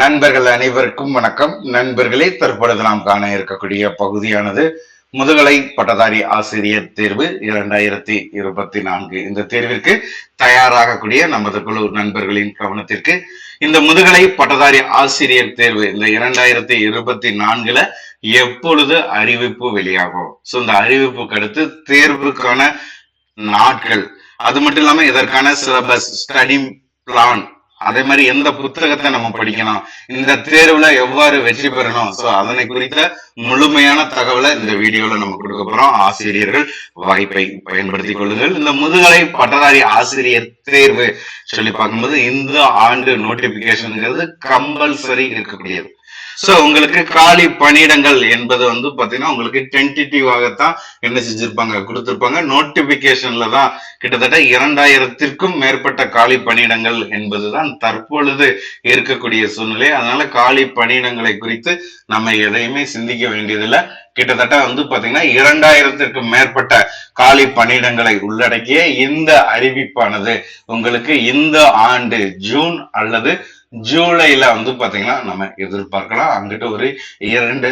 நண்பர்கள் அனைவருக்கும் வணக்கம். நண்பர்களே தற்பொழுது நாம் காண இருக்கக்கூடிய பகுதியானது முதுகலை பட்டதாரி ஆசிரியர் தேர்வு இரண்டாயிரத்தி இருபத்தி நான்கு. இந்த தேர்விற்கு தயாராகக்கூடிய நமது குழு நண்பர்களின் கவனத்திற்கு இந்த முதுகலை பட்டதாரி ஆசிரியர் தேர்வு இந்த இரண்டாயிரத்தி இருபத்தி நான்குல எப்பொழுது அறிவிப்பு வெளியாகும்? சோ இந்த அறிவிப்புக்கு அடுத்து தேர்வுக்கான நாட்கள். அது மட்டும் இல்லாம இதற்கான சிலபஸ் ஸ்டடி பிளான் அதே மாதிரி எந்த புத்தகத்தை நம்ம படிக்கணும்? இந்த தேர்வுல எவ்வாறு வெற்றி பெறணும்? சோ அதனை குறித்த முழுமையான தகவலை இந்த வீடியோல நம்ம கொடுக்க போறோம். ஆசிரியர்கள் வாய்ப்பை பயன்படுத்திக் கொள்ளுங்கள். இந்த முதுகலை பட்டதாரி ஆசிரியர் தேர்வு சொல்லி பார்க்கும்போது இந்த ஆண்டு நோட்டிபிகேஷன்ங்கிறது கம்பல்சரி இருக்கக்கூடியது. சோ உங்களுக்கு காலி பணியிடங்கள் என்பது வந்து பாத்தீங்கன்னா உங்களுக்கு டென்டேட்டிவாகத்தான் என்ன செஞ்சிருப்பாங்க கொடுத்திருப்பாங்க. நோட்டிபிகேஷன்ல தான் கிட்டத்தட்ட இரண்டாயிரத்திற்கும் மேற்பட்ட காலி பணியிடங்கள் என்பதுதான் தற்பொழுது இருக்கக்கூடிய சூழ்நிலை. அதனால காலி பணியிடங்களை குறித்து நம்ம எதையுமே சிந்திக்க வேண்டியதில்லை. கிட்டத்தட்ட வந்து பாத்தீங்கன்னா இரண்டாயிரத்திற்கும் மேற்பட்ட காலி பணியிடங்களை உள்ளடக்கிய இந்த அறிவிப்பானது உங்களுக்கு இந்த ஆண்டு ஜூன் அல்லது ஜூலைல வந்து பாத்தீங்கன்னா நம்ம எதிர்பார்க்கலாம். அங்கிட்ட ஒரு இரண்டு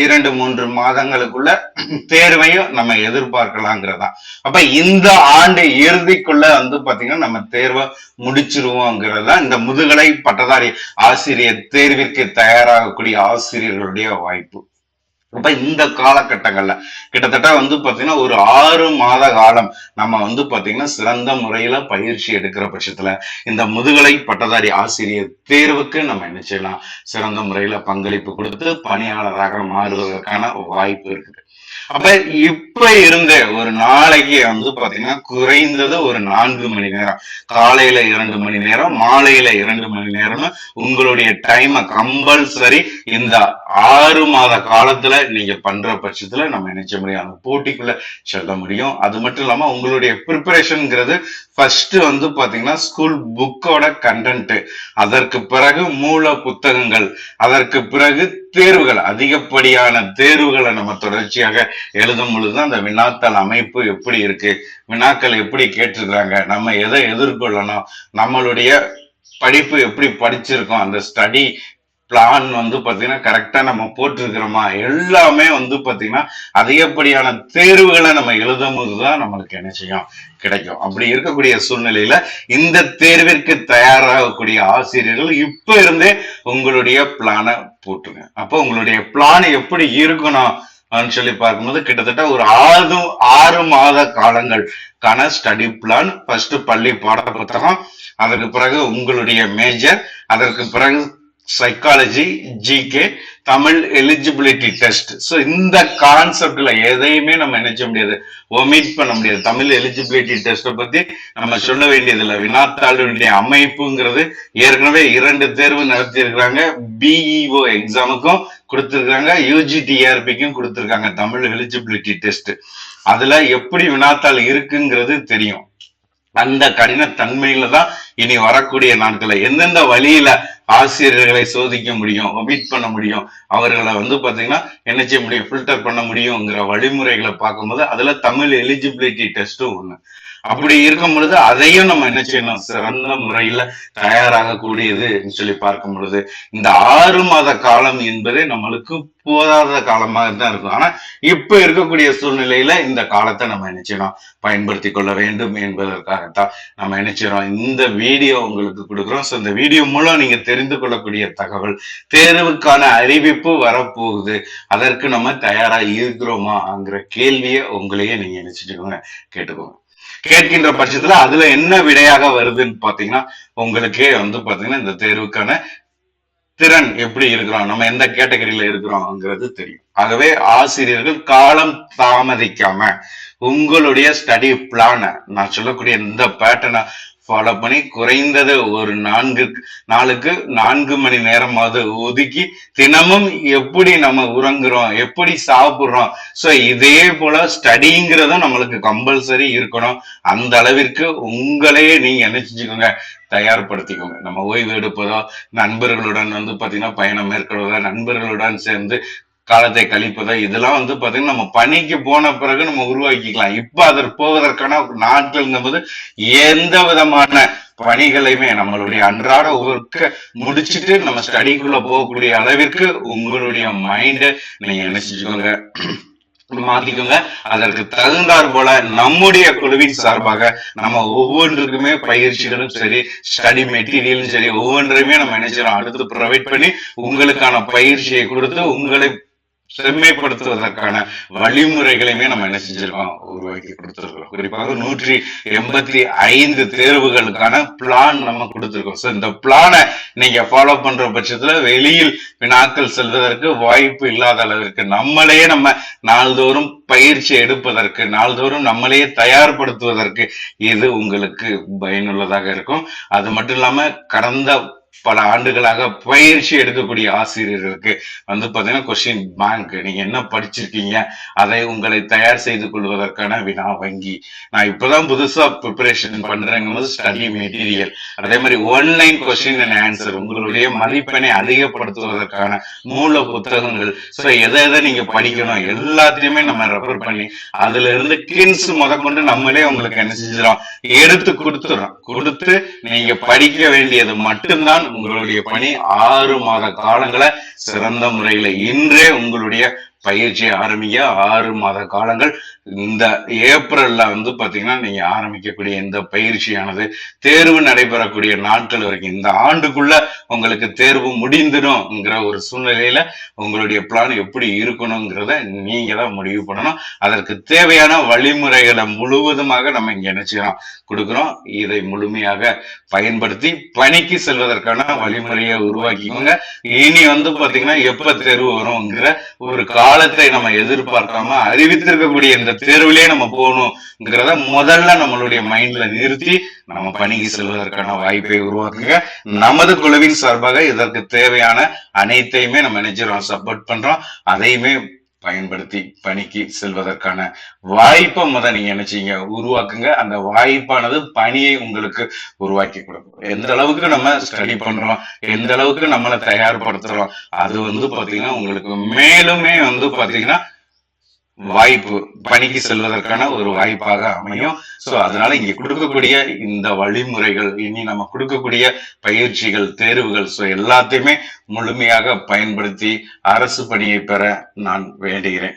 இரண்டு மூன்று மாதங்களுக்குள்ள தேர்வையும் நம்ம எதிர்பார்க்கலாங்கிறதா அப்ப இந்த ஆண்டு இறுதிக்குள்ள வந்து பாத்தீங்கன்னா நம்ம தேர்வை முடிச்சிருவோங்கிறதா இந்த முதுகலை பட்டதாரி ஆசிரியர் தேர்விற்கு தயாராகக்கூடிய ஆசிரியர்களுடைய வாய்ப்பு. அப்ப இந்த காலகட்டங்கள்ல கிட்டத்தட்ட வந்து பாத்தீங்கன்னா ஒரு ஆறு மாத காலம் நம்ம வந்து பாத்தீங்கன்னா சிறந்த முறையில பயிற்சி எடுக்கிற பட்சத்துல இந்த முதுகலை பட்டதாரி ஆசிரியர் தேர்வுக்கு நம்ம என்ன செய்யலாம்? சிறந்த முறையில பங்களிப்பு கொடுத்து பணியாளராக மாறுவதற்கான வாய்ப்பு இருக்குது. அப்ப இப்ப இருந்த ஒரு நாளைக்கு வந்து பாத்தீங்கன்னா குறைந்தது ஒரு நான்கு மணி நேரம். காலையில இரண்டு மணி நேரம் மாலையில இரண்டு மணி நேரம்னு உங்களுடைய டைமை கம்பல்சரி இந்த ஆறு மாத காலத்துல நீங்க பண்ற பட்சத்துல நம்ம நினைச்ச முடியும்? அந்த போட்டிக்குள்ள செல்ல முடியும். அது மட்டும் இல்லாம உங்களுடைய ப்ரிப்பரேஷனுங்கிறது ஃபர்ஸ்ட் வந்து பாத்தீங்கன்னா ஸ்கூல் புக்கோட கண்டென்ட் அதற்கு பிறகு மூல புத்தகங்கள். அதற்கு பிறகு தேர்வுகள். அதிகப்படியான தேர்வுகளை நம்ம தொடர்ச்சியாக எழுதும் பொழுது அந்த வினாத்தாள் அமைப்பு எப்படி இருக்கு? வினாக்கள் எப்படி கேட்டிருக்கிறாங்க? நம்ம எதை எதிர்கொள்ளணும்? நம்மளுடைய படிப்பு எப்படி படிச்சிருக்கோம்? அந்த ஸ்டடி பிளான் வந்து பாத்தீங்கன்னா கரெக்டாக நம்ம போட்டிருக்கிறோமா? எல்லாமே வந்து பார்த்தீங்கன்னா அதிகப்படியான தேர்வுகளை நம்ம எழுதும் போதுதான் நம்மளுக்கு என்ன செய்யும் கிடைக்கும். அப்படி இருக்கக்கூடிய சூழ்நிலையில இந்த தேர்விற்கு தயாராகக்கூடிய ஆசிரியர்கள் இப்போ இருந்தே உங்களுடைய பிளானை போட்டுருங்க. அப்போ உங்களுடைய பிளான் எப்படி இருக்கணும் சொல்லி பார்க்கும்போது கிட்டத்தட்ட ஒரு ஆறு ஆறு மாத காலங்கள் ஸ்டடி பிளான் ஃபர்ஸ்ட் பள்ளி பாட புத்தகம் அதற்கு பிறகு உங்களுடைய மேஜர் அதற்கு பிறகு psychology GK Tamil eligibility test so இந்த கான்செப்ட்ல எதையுமே நம்ம நினைச்ச முடியாது? ஒமிட் பண்ண முடியாது. தமிழ் எலிஜிபிலிட்டி டெஸ்ட்டை பத்தி நம்ம சொல்ல வேண்டியதில்லை. வினாத்தாளுடைய அமைப்புங்கிறது ஏற்கனவே இரண்டு தேர்வு நடத்தி இருக்கிறாங்க பிஇஓ எக்ஸாமுக்கும் கொடுத்துருக்காங்க யூஜிடிஆர்பிக்கும் கொடுத்துருக்காங்க. தமிழ் எலிஜிபிலிட்டி டெஸ்ட் அதுல எப்படி வினாத்தாள் இருக்குங்கிறது தெரியும். அந்த கடினத்தன்மையில தான் இனி வரக்கூடிய நாட்களை எந்தெந்த வழியில ஆசிரியர்களை சோதிக்க முடியும் ஒமிட் பண்ண முடியும் அவர்களை வந்து பாத்தீங்கன்னா என்ன செய்ய முடியும் ஃபில்டர் பண்ண முடியுங்கிற வழிமுறைகளை பார்க்கும்போது அதுல தமிழ் எலிஜிபிலிட்டி டெஸ்ட்டும் ஒண்ணு. அப்படி இருக்கும் பொழுது அதையும் நம்ம என்ன செய்யணும்? சிறந்த முறையில தயாராக கூடியது சொல்லி பார்க்கும் பொழுது இந்த ஆறு மாத காலம் என்பதே நம்மளுக்கு போதாத காலமாக தான் இருக்கும். ஆனா இப்ப இருக்கக்கூடிய சூழ்நிலையில இந்த காலத்தை நம்ம என்ன செய்யணும்? பயன்படுத்தி கொள்ள வேண்டும் என்பதற்காகத்தான் நம்ம என்ன செய்யறோம்? இந்த வீடியோ உங்களுக்கு கொடுக்குறோம். ஸோ இந்த வீடியோ மூலம் நீங்க தெரிந்து கொள்ளக்கூடிய தகவல் தேர்வுக்கான அறிவிப்பு வரப்போகுது. அதற்கு நம்ம தயாரா இருக்கிறோமாங்கிற கேள்வியை உங்களையே நீங்க நினைச்சிட்டுக்கோங்க கேட்டுக்கோங்க. கேட்கின்ற பட்சத்துல அதுல என்ன விடையாக வருதுன்னு பாத்தீங்கன்னா உங்களுக்கே வந்து பாத்தீங்கன்னா இந்த தேர்வுக்கான திறன் எப்படி இருக்கிறோம் நம்ம எந்த கேட்டகரியில இருக்கிறோம்ங்கிறது தெரியும். ஆகவே ஆசிரியர்கள் காலம் தாமதிக்காம உங்களுடைய ஸ்டடி பிளான நான் சொல்லக்கூடிய இந்த பேட்டர்னை ஃபாலோ பண்ணி குறைந்தது ஒரு நான்கு நாளுக்கு நான்கு மணி நேரமாவது ஒதுக்கி தினமும் எப்படி நம்ம உறங்குறோம் எப்படி சாப்பிடுறோம். ஸோ இதே போல ஸ்டடிங்கிறதும் நம்மளுக்கு கம்பல்சரி இருக்கணும். அந்த அளவிற்கு உங்களையே நீங்க என்ன செஞ்சுக்கோங்க தயார்படுத்திக்கோங்க. நம்ம ஓய்வு எடுப்பதோ நண்பர்களுடன் வந்து பாத்தீங்கன்னா பயணம் மேற்கொள்வதோ நண்பர்களுடன் சேர்ந்து காலத்தை கழிப்பதை இதெல்லாம் வந்து பாத்தீங்கன்னா நம்ம பணிக்கு போன பிறகு நம்ம உருவாக்கிக்கலாம். இப்ப அதற்கு போவதற்கான நாட்கள்ங்கும்போது எந்த விதமான பணிகளையுமே நம்மளுடைய அன்றாட ஒர்க்க முடிச்சிட்டு நம்ம ஸ்டடிக்குள்ள போகக்கூடிய அளவிற்கு உங்களுடைய மைண்ட நீங்க நினைச்சுக்கோங்க. மாத்திக்கோங்க. அதற்கு தகுந்தாற் போல நம்முடைய குழுவின் சார்பாக நம்ம ஒவ்வொன்றுக்குமே பயிற்சிகளும் சரி ஸ்டடி மெட்டீரியலும் சரி ஒவ்வொன்றையுமே நம்ம நினைச்சிடும் அடுத்து ப்ரொவைட் பண்ணி உங்களுக்கான பயிற்சியை கொடுத்து உங்களை செம்மைப்படுத்துவதற்கான வழிமுறைகளையுமே நம்ம என்ன செஞ்சிருக்கோம்? உருவாக்கி கொடுத்துருக்கோம் குறிப்பாக நூற்றி எண்பத்தி ஐந்து தேர்வுகளுக்கான பிளான் நம்ம கொடுத்துருக்கோம். ஸோ இந்த பிளானை நீங்க ஃபாலோ பண்ற பட்சத்துல வெளியில் வினாக்கள் செல்வதற்கு வாய்ப்பு இல்லாத அளவிற்கு நம்மளையே நம்ம நாள்தோறும் பயிற்சி எடுப்பதற்கு நாள்தோறும் நம்மளையே தயார்படுத்துவதற்கு இது உங்களுக்கு பயனுள்ளதாக இருக்கும். அது மட்டும் இல்லாம கடந்த பல ஆண்டுகளாக பயிற்சி எடுக்கக்கூடிய ஆசிரியர்களுக்கு வந்து பாத்தீங்கன்னா கொஸ்டின் பேங்க் நீங்க என்ன படிச்சிருக்கீங்க? அதை உங்களை தயார் செய்து கொள்வதற்கான வினா வங்கி. நான் இப்பதான் புதுசா ப்ரிப்பரேஷன் பண்றேங்க. போது ஸ்டடி மெட்டீரியல் அதே மாதிரி ஒன்லைன் கொஸ்டின் அண்ட் ஆன்சர் உங்களுடைய மதிப்பெண்ணை அதிகப்படுத்துவதற்கான மூல புத்தகங்கள். ஸோ எதை எதை நீங்க படிக்கணும்? எல்லாத்தையுமே நம்ம ரெஃபர் பண்ணி அதுல இருந்து கின்ஸ் முதற்கொண்டு நம்மளே உங்களுக்கு என்ன செஞ்சிடும் எடுத்து கொடுத்துறோம் கொடுத்து நீங்க படிக்க வேண்டியது மட்டும்தான் உங்களுடைய பணி ஆறு மாத காலங்களை சிறந்த முறையில இன்றே உங்களுடைய பயிற்சியை ஆரம்பிக்க ஆறு மாத காலங்கள் இந்த ஏப்ரல்ல வந்து பாத்தீங்கன்னா நீங்க ஆரம்பிக்கக்கூடிய இந்த பயிற்சியானது தேர்வு நடைபெறக்கூடிய நாட்கள் வரைக்கும் இந்த ஆண்டுக்குள்ள உங்களுக்கு தேர்வு முடிந்துடும்ங்கிற ஒரு சூழ்நிலையில உங்களுடைய பிளான் எப்படி இருக்கணுங்கிறத நீங்க தான் முடிவு பண்ணணும். அதற்கு தேவையான வழிமுறைகளை முழுவதுமாக நம்ம இங்க நினைச்சுக்கிறோம் கொடுக்குறோம். இதை முழுமையாக பயன்படுத்தி பணிக்கு செல்வதற்கான வழிமுறையை உருவாக்கிக்கோங்க. இனி வந்து பாத்தீங்கன்னா எப்ப தேர்வு வரும்ங்கிற ஒரு காலத்தை நம்ம எதிர்பார்க்காம அறிவித்திருக்கக்கூடிய இந்த தேர்விலே நம்ம போகணுங்கிறத முதல்ல நம்மளுடைய மைண்ட்ல நிறுத்தி நம்ம பணிக்கு செல்வதற்கான வாய்ப்பை உருவாக்குங்க. நமது குழுவின் சார்பாக இதற்கு தேவையான அனைத்தையுமே நம்ம நினைச்சிடறோம் சப்போர்ட் பண்றோம். அதையுமே பயன்படுத்தி பணிக்கு செல்வதற்கான வாய்ப்பை முத நீங்க நினைச்சீங்க உருவாக்குங்க. அந்த வாய்ப்பானது பணியை உங்களுக்கு உருவாக்கி கொடுக்கும். எந்த அளவுக்கு நம்ம ஸ்டடி பண்றோம் எந்த அளவுக்கு நம்மளை தயார்படுத்துறோம் அது வந்து பாத்தீங்கன்னா உங்களுக்கு மேலுமே வந்து பாத்தீங்கன்னா வாய்ப்பு பணிக்கு செல்வதற்கான ஒரு வாய்ப்பாக அமையும். சோ அதனால இங்க கொடுக்கக்கூடிய இந்த வழிமுறைகள் இனி நம்ம கொடுக்கக்கூடிய பயிற்சிகள் தேர்வுகள் சோ எல்லாத்தையுமே முழுமையாக பயன்படுத்தி அரசு பணியை பெற நான் வேண்டுகிறேன்.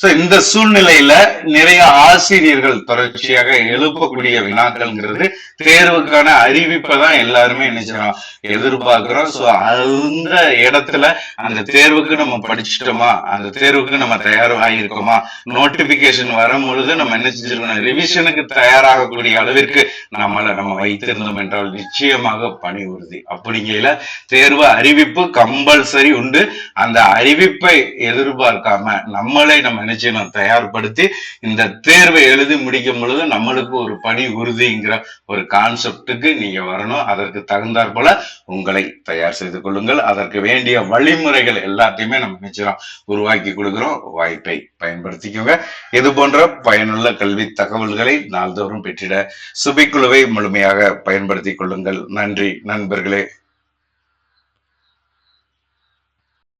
சோ இந்த சூழ்நிலையில நிறைய ஆசிரியர்கள் தொடர்ச்சியாக எழுப்பக்கூடிய வினாக்கள்ங்கிறது தேர்வுக்கான அறிவிப்பை தான் எல்லாருமே நினைச்சிடும் எதிர்பார்க்கிறோம். சோ அந்த இடத்துல அந்த தேர்வுக்கு நம்ம படிச்சிட்டோமா அந்த தேர்வுக்கு நம்ம தயாராகிருக்கோமா நோட்டிபிகேஷன் வரும் பொழுது நம்ம என்ன செஞ்சிருக்கணும் ரிவிஷனுக்கு தயாராகக்கூடிய அளவிற்கு நம்மளை நம்ம வைத்திருந்தோம் என்றால் நிச்சயமாக பணி உறுதி. அப்படிங்கையில தேர்வு அறிவிப்பு கம்பல்சரி உண்டு. அந்த அறிவிப்பை எதிர்பார்க்காம நம்மளை நம்ம நினைச்சணும் தயார்படுத்தி இந்த தேர்வை எழுதி முடிக்கும் பொழுது நம்மளுக்கு ஒரு பணி உறுதிங்கிற ஒரு கான்செப்டுக்கு நீங்க வரணும். அதற்கு தகுந்தாற் போல உங்களை தயார் செய்து கொள்ளுங்கள். அதற்கு வேண்டிய வழிமுறைகள் எல்லாத்தையுமே நம்ம நிச்சயம் உருவாக்கி கொடுக்கிறோம். வாய்ப்பை பயன்படுத்திக்கோங்க. இது போன்ற பயனுள்ள கல்வி தகவல்களை நாள்தோறும் பெற்றிட சுபிக்குழுவை முழுமையாக பயன்படுத்திக் கொள்ளுங்கள். நன்றி நண்பர்களே.